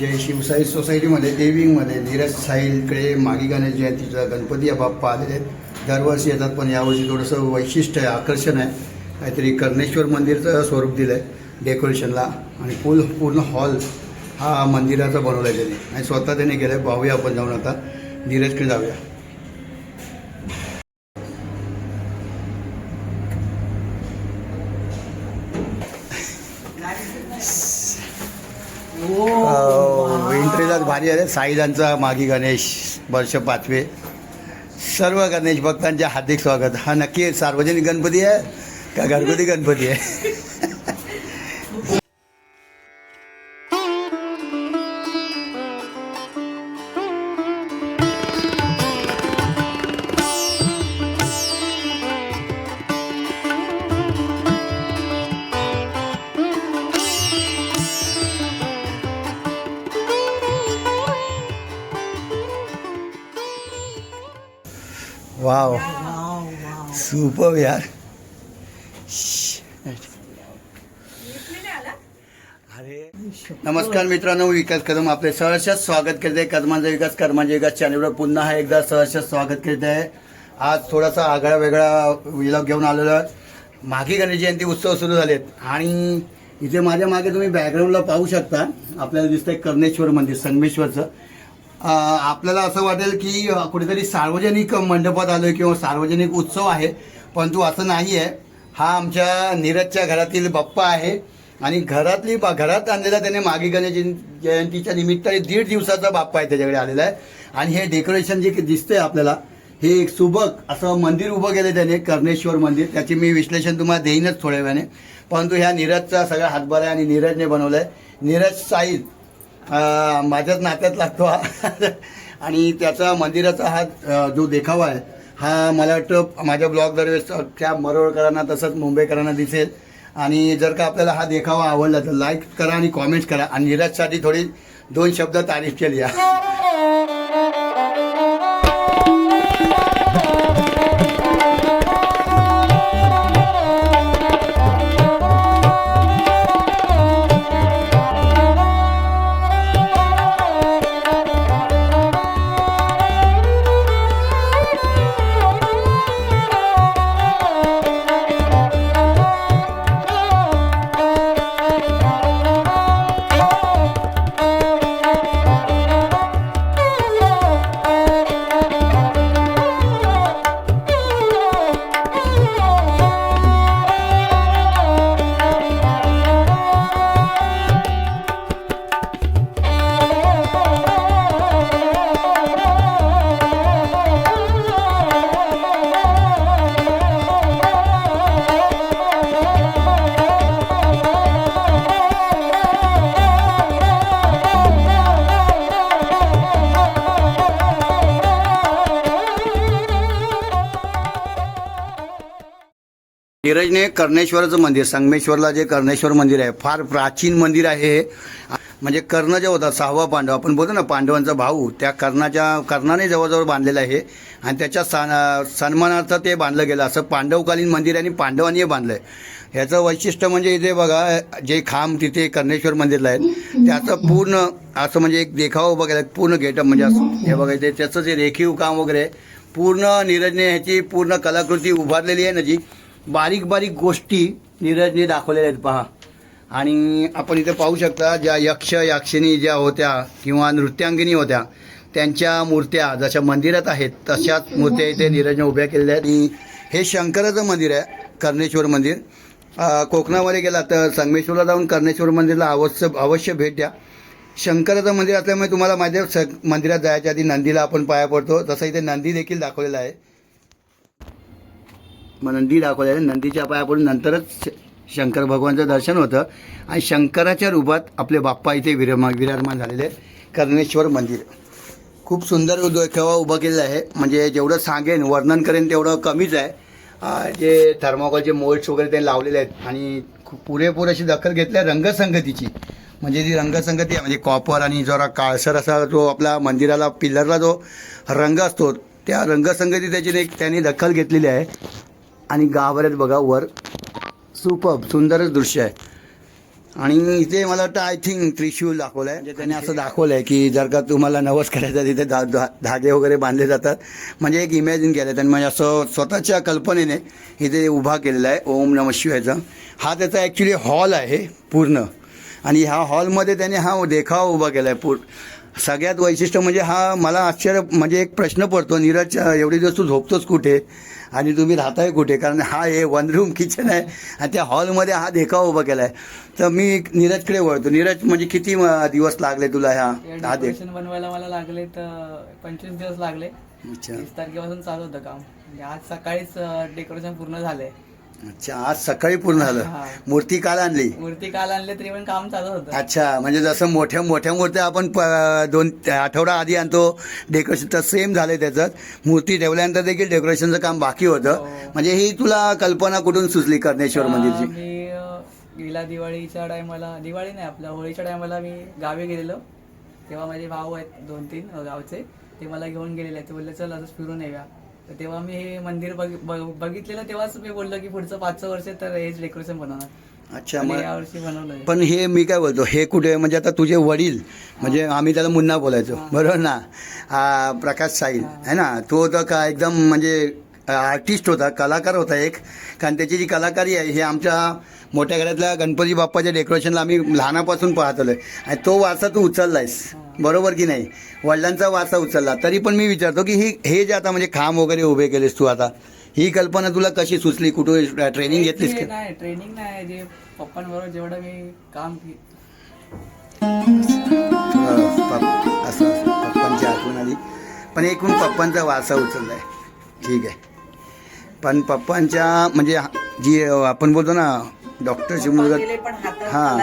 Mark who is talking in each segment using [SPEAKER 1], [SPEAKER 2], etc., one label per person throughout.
[SPEAKER 1] जय शिवसाई सोसायटीमध्ये देविंगमध्ये नीरज साहिलकडे मागी गणेश जयंतीचा गणपती बाप्पा आलेले आहेत. दरवर्षी येतात पण यावर्षी थोडंसं वैशिष्ट्य आहे आकर्षण आहे. काहीतरी कर्णेश्वर मंदिरचं स्वरूप दिलं आहे डेकोरेशनला. आणि फुल पूर्ण हॉल हा मंदिराचा बनवला आहे त्याने. आणि स्वतः त्याने केलं आहे पाहूया आपण जाऊन आता. नीरजकडे जाऊया. एंट्रीलाच भारी आहे साईलांचा मागी गणेश वर्ष पाचवे. सर्व गणेश भक्तांचे हार्दिक स्वागत. हा नक्की सार्वजनिक गणपती आहे का घरगुती गणपती आहे? सुपर यार. अरे. नमस्कार मित्रांनो विकास कदम आपले सहर्ष स्वागत करते. कदमांचा विकास कर्मांचा विकास चॅनलवर पुन्हा एकदा सहर्ष स्वागत करते. आहे आज थोडासा आगळा वेगळा विलॉग घेऊन आलेलो आहे. मागे गणेश जयंती उत्सव सुरू झालेत. आणि इथे माझ्या मागे तुम्ही बॅकग्राऊंडला पाहू शकता. आपल्याला दिसतंय कर्णेश्वर मंदिर संगमेश्वरचं. आपल्याला असं वाटेल की कुठेतरी सार्वजनिक मंडपात आलोय किंवा सार्वजनिक उत्सव आहे परंतु असं नाही आहे हा आमच्या नीरजच्या घरातील बाप्पा आहे आणि घरातली बा- घरात आणलेला त्याने मागे गणेश जयंतीच्या निमित्ताने दीड दिवसाचा बाप्पा आहे त्याच्याकडे आलेला आहे. आणि हे डेकोरेशन जे दिसतंय आपल्याला हे एक सुबक असं मंदिर उभं केलं त्याने कर्णेश्वर मंदिर. त्याचे मी विश्लेषण तुम्हाला देईनच थोड्या वेळाने. परंतु ह्या नीरजचा सगळा हातभार आहे आणि नीरजने बनवलाय. नीरज साईज माझ्याच नात्यात लागतो हा. आणि त्याचा मंदिराचा हा जो देखावा आहे हा मला वाटतं माझ्या ब्लॉगद्वारे त्या मरोळकरांना तसंच मुंबईकरांना दिसेल. आणि जर का आपल्याला हा देखावा आवडला तर लाईक करा आणि कॉमेंट्स करा. आणि नीरजसाठी थोडी दोन शब्द तारीफ केली नीरजने कर्णेश्वराचं मंदिर संगमेश्वरला जे कर्णेश्वर मंदिर आहे फार प्राचीन मंदिर आहे हे. म्हणजे कर्ण जे होता सहावा पांडव आपण बोलतो ना पांडवांचा भाऊ त्या कर्णाच्या कर्णाने जवळजवळ बांधलेलं आहे. आणि त्याच्या सन सन्मानार्थ ते बांधलं गेलं. असं पांडवकालीन मंदिर आणि पांडवांनी हे बांधलं आहे ह्याचं वैशिष्ट्य म्हणजे इथे बघा जे खांब तिथे कर्णेश्वर मंदिरला आहेत त्याचं पूर्ण असं म्हणजे एक देखावा बघायला पूर्ण गेटअप म्हणजे असं. हे बघा त्याचं जे रेखीव काम वगैरे पूर्ण नीरजने ह्याची पूर्ण कलाकृती उभारलेली आहे ना जी बारीक बारीक गोष्टी नीरजने दाखवलेल्या आहेत पहा. आणि आपण इथे पाहू शकता ज्या यक्ष याक्षिणी ज्या होत्या किंवा नृत्यांगिनी होत्या त्यांच्या मूर्त्या जशा मंदिरात आहेत तशाच मूर्त्या इथे नीरजने उभ्या केलेल्या आहेत. आणि हे शंकराचं मंदिर आहे कर्णेश्वर मंदिर. कोकणामध्ये गेला तर संगमेश्वरला जाऊन कर्णेश्वर मंदिरला अवश्य अवश्य भेट द्या. शंकराचं मंदिर असल्यामुळे तुम्हाला माहिती आहे स- मंदिरात जायच्या आधी नंदीला आपण पाया पडतो. तसं इथे नंदी देखील दाखवलेला आहे. मग नंदी दाखवलेली आहे. नंदीच्या पाया पडून नंतरच श- शंकर भगवानचं दर्शन होतं. आणि शंकराच्या रूपात आपले बाप्पा इथे विरमा विराजमान झालेले कर्णेश्वर मंदिर. खूप सुंदर देखावा उभा केलेला आहे. म्हणजे जेवढं सांगेन वर्णन करेन तेवढं कमीच आहे. जे थर्माकोलचे मोल्ड्स वगैरे ते लावलेले आहेत. आणि खूप पुरेपूर अशी दखल घेतली आहे रंगसंगतीची. म्हणजे जी रंगसंगती आहे म्हणजे कॉपर आणि जरा काळसर असा जो आपला मंदिराला पिल्लरला जो रंग असतो त्या रंगसंगती त्याची एक त्यांनी दखल घेतलेली आहे. आणि गाभाऱ्यात बघा वर. सुपर सुंदरच दृश्य आहे. आणि इथे मला वाटतं आय थिंक त्रिशूल दाखवलंय. म्हणजे त्याने असं दाखवलंय की जर का तुम्हाला नवस करायचा तिथे धा- धा- धागे वगैरे बांधले जातात. म्हणजे एक इमॅजिन केलं त्यांनी. म्हणजे असं स्वतःच्या कल्पनेने इथे उभा केलेला आहे ओम नम शिवायचा. हा त्याचा ॲक्च्युली हॉल आहे पूर्ण. आणि ह्या हॉलमध्ये त्याने हा देखावा उभा केला आहे पूर सगळ्यात वैशिष्ट्य म्हणजे हा मला आश्चर्य म्हणजे एक प्रश्न पडतो. नीरज एवढे दिवस तू झोपतोस कुठे? आणि तुम्ही राहताय कुठे? कारण हा हे वन रूम किचन आहे आणि त्या हॉलमध्ये हा देखावा उभा केला आहे तर मी नीरजकडे वळतो. नीरज म्हणजे किती दिवस लागले तुला ह्या हा देख.
[SPEAKER 2] डेकोरेशन बनवायला मला लागले तर पंचवीस दिवस लागले.
[SPEAKER 1] अच्छा.
[SPEAKER 2] तारखेपासून चालू होतं काम. म्हणजे आज सकाळीच डेकोरेशन पूर्ण झालंय.
[SPEAKER 1] अच्छा आज सकाळी पूर्ण झालं.
[SPEAKER 2] हा.
[SPEAKER 1] मूर्ती काल आणली.
[SPEAKER 2] मूर्ती काल आणले तरी पण काम चालू होतं.
[SPEAKER 1] अच्छा म्हणजे जसं मोठ्या मोठ्या मूर्त्या आपण प- दोन आठवडा आधी आणतो डेकोरेशन तर सेम झालंय त्याचं मूर्ती ठेवल्यानंतर देखील डेकोरेशनचं काम बाकी होतं.
[SPEAKER 2] हो.
[SPEAKER 1] म्हणजे ही तुला कल्पना कुठून सुचली कर्णेश्वर
[SPEAKER 2] अं,
[SPEAKER 1] मंदिरची?
[SPEAKER 2] मी अं, दिवाळीच्या टायमाला दिवाळी नाही आपल्या होळीच्या टायमाला मी गावी गेलेलो. तेव्हा माझे भाऊ आहेत दोन तीन अं, गावचे. ते मला घेऊन गेलेले ते बोलले चल असंच फिरून येऊया. तर तेव्हा मी हे मंदिर बघ- बघ- बघितलेलं तेव्हाच मी बोललो की पुढचं पाच सहा वर्ष तर हेच डेकोरेशन बनवणार.
[SPEAKER 1] अच्छा मग
[SPEAKER 2] यावर्षी
[SPEAKER 1] पण हे मी काय बोलतो हे कुठे म्हणजे आता तुझे वडील म्हणजे आम्ही त्याला मुन्ना बोलायचो बरोबर ना? हा, प्रकाश साईल आहे ना? तो तर का एकदम म्हणजे आर्टिस्ट होता कलाकार होता एक. कारण त्याची जी कलाकारी आहे हे आमच्या मोठ्या घरातल्या गणपती बाप्पाच्या डेकोरेशनला आम्ही लहानापासून पाहत आलोय आणि तो वारसा तू उचललायस. बरोबर की नाही? वडिलांचा वारसा उचलला. तरी पण मी विचारतो की ही हे जे आता म्हणजे खांब वगैरे उभे केलेस तू आता ही कल्पना तुला कशी सुचली? कुठे ट्रेनिंग घेतलीस का?
[SPEAKER 2] नाही ट्रेनिंग नाही जे पप्पांबरोबर जेवढं मी काम
[SPEAKER 1] असं पप्पांची आठवण आली. पण एकूण पप्पांचा वारसा उचललाय. ठीक आहे. पण पप्पांच्या म्हणजे जी आपण बोलतो ना डॉक्टरची मुलगा हा.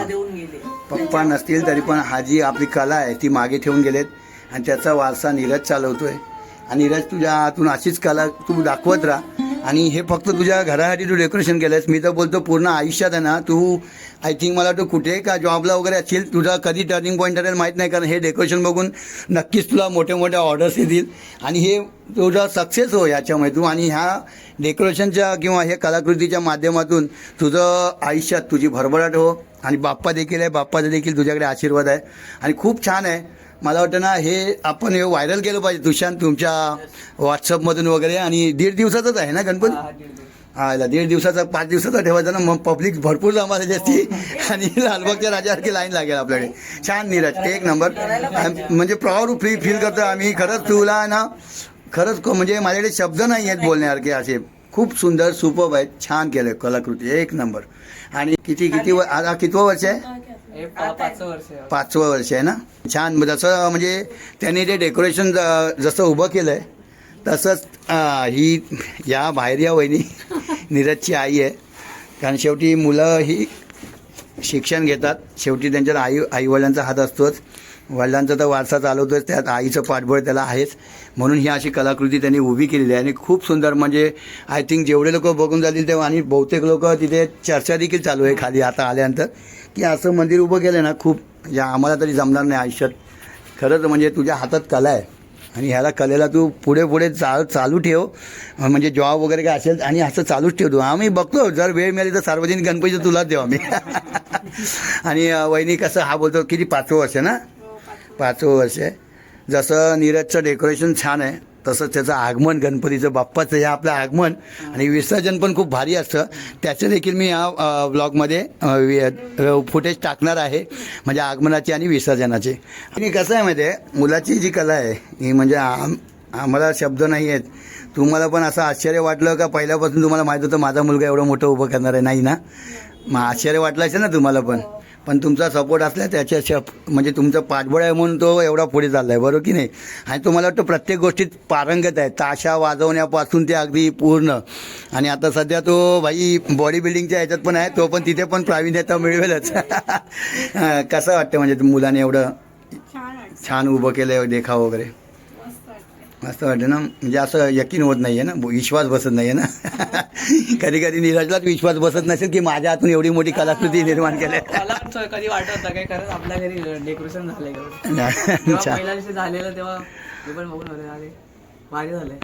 [SPEAKER 1] पप्पा नसतील तरी पण हा जी आपली कला आहे ती मागे ठेवून गेलेत आणि त्याचा वारसा नीरज चालवतोय. आणि नीरज तुझ्या हातून अशीच कला तू दाखवत राहा. आणि हे फक्त तुझ्या घरासाठी तू डेकोरेशन केलंयस. मी तर बोलतो पूर्ण आयुष्यात आहे ना तू आय थिंक मला तू कुठे का जॉबला वगैरे असेल तुझा कधी टर्निंग पॉईंट ठरेल माहीत नाही कारण हे डेकोरेशन बघून नक्कीच तुला मोठ्या मोठ्या ऑर्डर्स येतील. आणि हे तुझा सक्सेस हो याच्यामुळे तू आणि ह्या डेकोरेशनच्या किंवा हे कलाकृतीच्या माध्यमातून तुझं आयुष्यात तुझी भरभराट हो. आणि बाप्पा देखील आहे बाप्पाचा देखील तुझ्याकडे आशीर्वाद आहे. आणि खूप छान आहे. मला वाटतं ना हे आपण हे व्हायरल केलं पाहिजे. तुशांत तुमच्या व्हॉट्सअपमधून वगैरे आणि दीड दिवसाचंच आहे ना गणपती?
[SPEAKER 2] हा, दीड.
[SPEAKER 1] हा दिवसाचा पाच दिवसाचा ठेवायचा ना मग पब्लिक भरपूर जमायची असती. आणि लालबागच्या राजासारखी लाईन लागेल आपल्याकडे. छान नीरज एक नंबर म्हणजे प्राऊड फ्री फील करतो आम्ही. खरंच तुला ना खरंच क- म्हणजे माझ्याकडे शब्द नाही आहेत बोलण्यासारखे असे. खूप सुंदर सुपब आहेत. छान केलं कलाकृती. एक नंबर आणि किती किती आता कितवं वर्ष आहे?
[SPEAKER 2] पाचवं वर्ष आहे.
[SPEAKER 1] पाचवं वर्ष आहे ना? छान. जसं म्हणजे त्यांनी ते डेकोरेशन ज- जसं उभं केलं आहे तसंच ही या बाहेर या वहिनी नीरजची आई आहे. कारण शेवटी मुलं ही शिक्षण घेतात. शेवटी त्यांच्यात आई आईवडिलांचा हात असतोच. वडिलांचा तर वारसा चालवतोच. त्यात आईचं पाठबळ त्याला आहेच. म्हणून ही अशी कलाकृती त्यांनी उभी केलेली आहे. आणि खूप सुंदर म्हणजे आय थिंक जेवढे लोक बघून जातील तेव्हा आणि बहुतेक लोक तिथे चर्चा देखील चालू आहे खाली आता आल्यानंतर. की असं मंदिर उभं केलं ना खूप म्हणजे आम्हाला तरी जमणार नाही आयुष्यात. खरंच म्हणजे तुझ्या हातात कला आहे. आणि ह्याला कलेला तू पुढे पुढे चाल चालू ठेव. म्हणजे जॉब वगैरे काय असेल आणि असं चालूच ठेवतो आम्ही बघतो जर वेळ मिळाली तर सार्वजनिक गणपतीचं तुलाच देऊ आम्ही. आणि वहिनी कसं हा बोलतो किती पाचवं वर्ष ना? पाचवं. वर्ष आहे. जसं नीरजचं डेकोरेशन छान आहे. तसंच त्याचं आगमन गणपतीचं बाप्पाचं हे आपलं आगमन आणि विसर्जन पण खूप भारी असतं. त्याचं देखील मी या ब्लॉगमध्ये फुटेज टाकणार आहे. म्हणजे आगमनाचे आणि विसर्जनाचे. आणि कसं आहे माहिती आहे मुलाची जी कला आहे ही म्हणजे आम आम्हाला शब्द नाही आहेत. तुम्हाला पण असं आश्चर्य वाटलं का? पहिल्यापासून तुम्हाला माहीत होतं माझा मुलगा एवढं मोठं उभं करणार आहे. नाही ना? मग आश्चर्य वाटलं असेल ना तुम्हाला पण? पण तुमचा सपोर्ट असला त्याच्या शप म्हणजे तुमचं पाठबळ आहे म्हणून तो एवढा पुढे चालला आहे बरोबर की नाही? आणि तुम्हाला वाटतं प्रत्येक गोष्टीत पारंगत आहे. ताशा वाजवण्यापासून ते अगदी पूर्ण. आणि आता सध्या तो भाई बॉडी बिल्डिंगच्या ह्याच्यात पण आहे तो पण तिथे पण प्रावीण्यता मिळवेलच. कसं वाटतं म्हणजे मुलाने एवढं छान उभं केलं आहे देखाव वगैरे? मस्त वाटतं ना. म्हणजे असं यकीन होत नाहीये ना. विश्वास बसत नाहीये ना. कधी कधी नीरजलाच विश्वास बसत नसेल की माझ्या हातून एवढी मोठी कलाकृती निर्माण केली.
[SPEAKER 2] कधी वाटत होतं काय खरंच आपल्या घरी डेकोरेशन झालंय. झालेलं तेव्हा पण बघून भारी झालंय.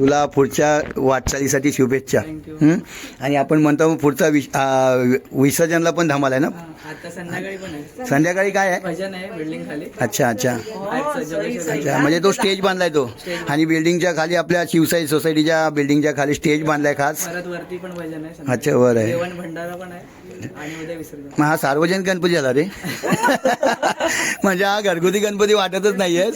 [SPEAKER 2] तुला पुढच्या वाटचालीसाठी शुभेच्छा. हं? आणि आपण म्हणतो मग पुढचा आ, विसर्जनला पण धमाल आहे ना
[SPEAKER 1] आता संध्याकाळी पण आहे.
[SPEAKER 2] संध्याकाळी काय आहे?
[SPEAKER 1] भजन आहे बिल्डिंग खाली.
[SPEAKER 2] अच्छा अच्छा.
[SPEAKER 1] जोगेश्वरी.
[SPEAKER 2] अच्छा म्हणजे तो स्टेज बांधलाय तो. आणि बिल्डिंगच्या खाली आपल्या शिवसाई सोसायटीच्या बिल्डिंगच्या खाली स्टेज बांधलाय खास.
[SPEAKER 1] परत वरती पण भजन आहे संध्याकाळी.
[SPEAKER 2] अच्छा वर आहे.
[SPEAKER 1] जेवण भंडारा पण आहे.
[SPEAKER 2] मग हा सार्वजनिक गणपती झाला रे. म्हणजे हा घरगुती गणपती वाटतच नाहीये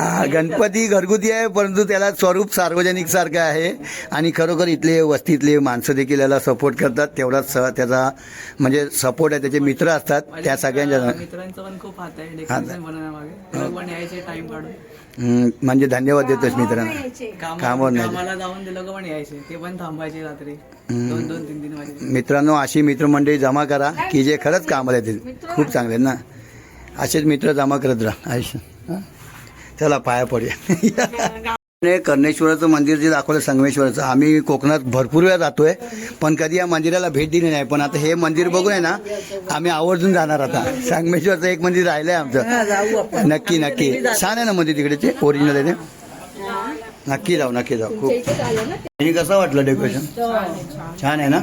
[SPEAKER 2] हा, गणपती घरगुती आहे परंतु त्याला स्वरूप सार्वजनिक सारखं आहे. आणि खरोखर इथले वस्तीतले माणसं देखील याला सपोर्ट करतात. तेवढाच त्याचा म्हणजे सपोर्ट आहे त्याचे मित्र असतात त्या सगळ्यांच्या
[SPEAKER 1] मित्रांचं पण खूप हात आहे
[SPEAKER 2] म्हणजे धन्यवाद देतोस मित्रांना.
[SPEAKER 1] कामावर
[SPEAKER 2] नाही.
[SPEAKER 1] कामाला जाऊन ते लोक पण यायचे. ते पण थांबायचे रात्री. दोन दोन तीन तीन वाजे
[SPEAKER 2] मित्रांनो अशी मित्रमंडळी जमा करा की जे खरंच कामाला येतील. खूप चांगले आहेत ना. असेच मित्र जमा करत राहा. आयुष्य? चला पाया पडूया. कर्णेश्वराचं मंदिर जे दाखवलं संगमेश्वराचं आम्ही कोकणात भरपूर वेळा जातोय पण कधी या मंदिराला भेट दिली नाही. पण आता हे मंदिर बघून आहे ना आम्ही आवर्जून जाणार आता. संगमेश्वरचं एक मंदिर राहिलंय आमचं. नक्की नक्की. छान आहे ना मंदिर तिकडेचे ओरिजिनल आहे ते. नक्की जाऊ नक्की जाऊ. खूप. आणि कसं वाटलं डेकोरेशन छान. आहे ना?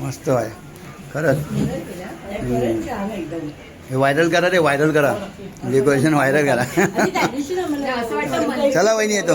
[SPEAKER 2] मस्त आहे. खरंच. हे व्हायरल करा रे व्हायरल करा. डेकोरेशन व्हायरल करा. चला वहिनी येतो.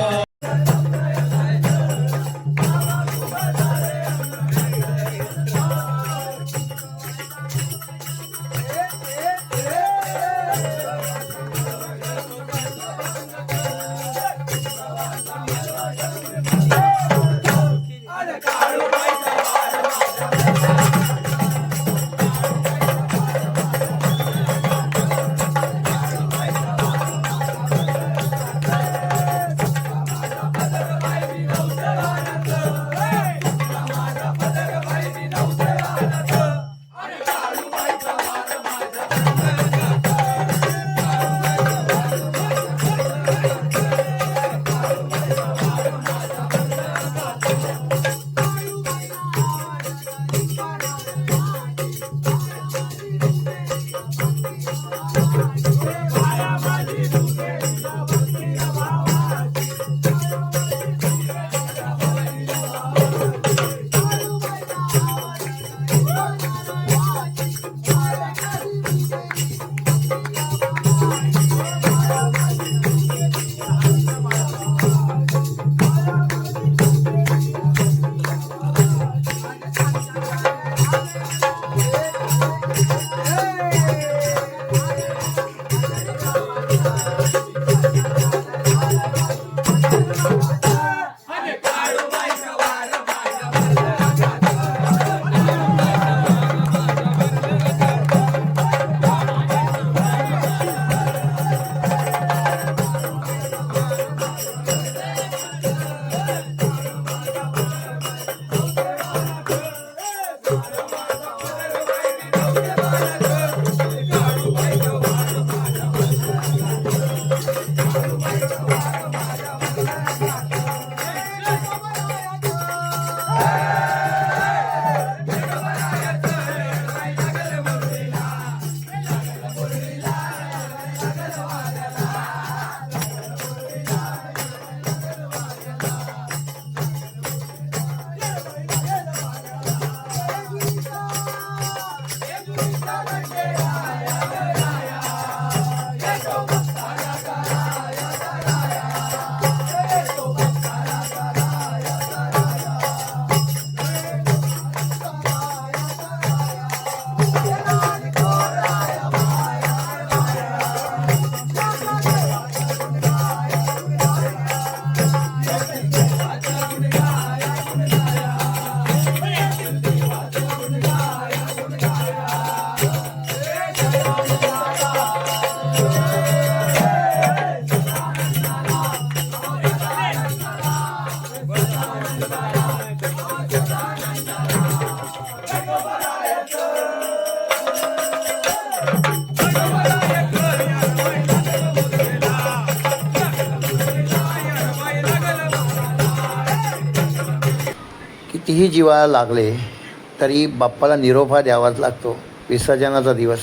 [SPEAKER 1] कितीही जीवाला लागले तरी बाप्पाला निरोपा द्यावाच लागतो. विसर्जनाचा दिवस.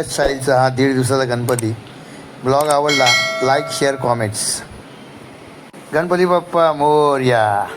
[SPEAKER 1] नीरज साईलचा हा दीड दिवसाचा गणपती. ब्लॉग आवडला like share comments Ganpati Bappa Morya.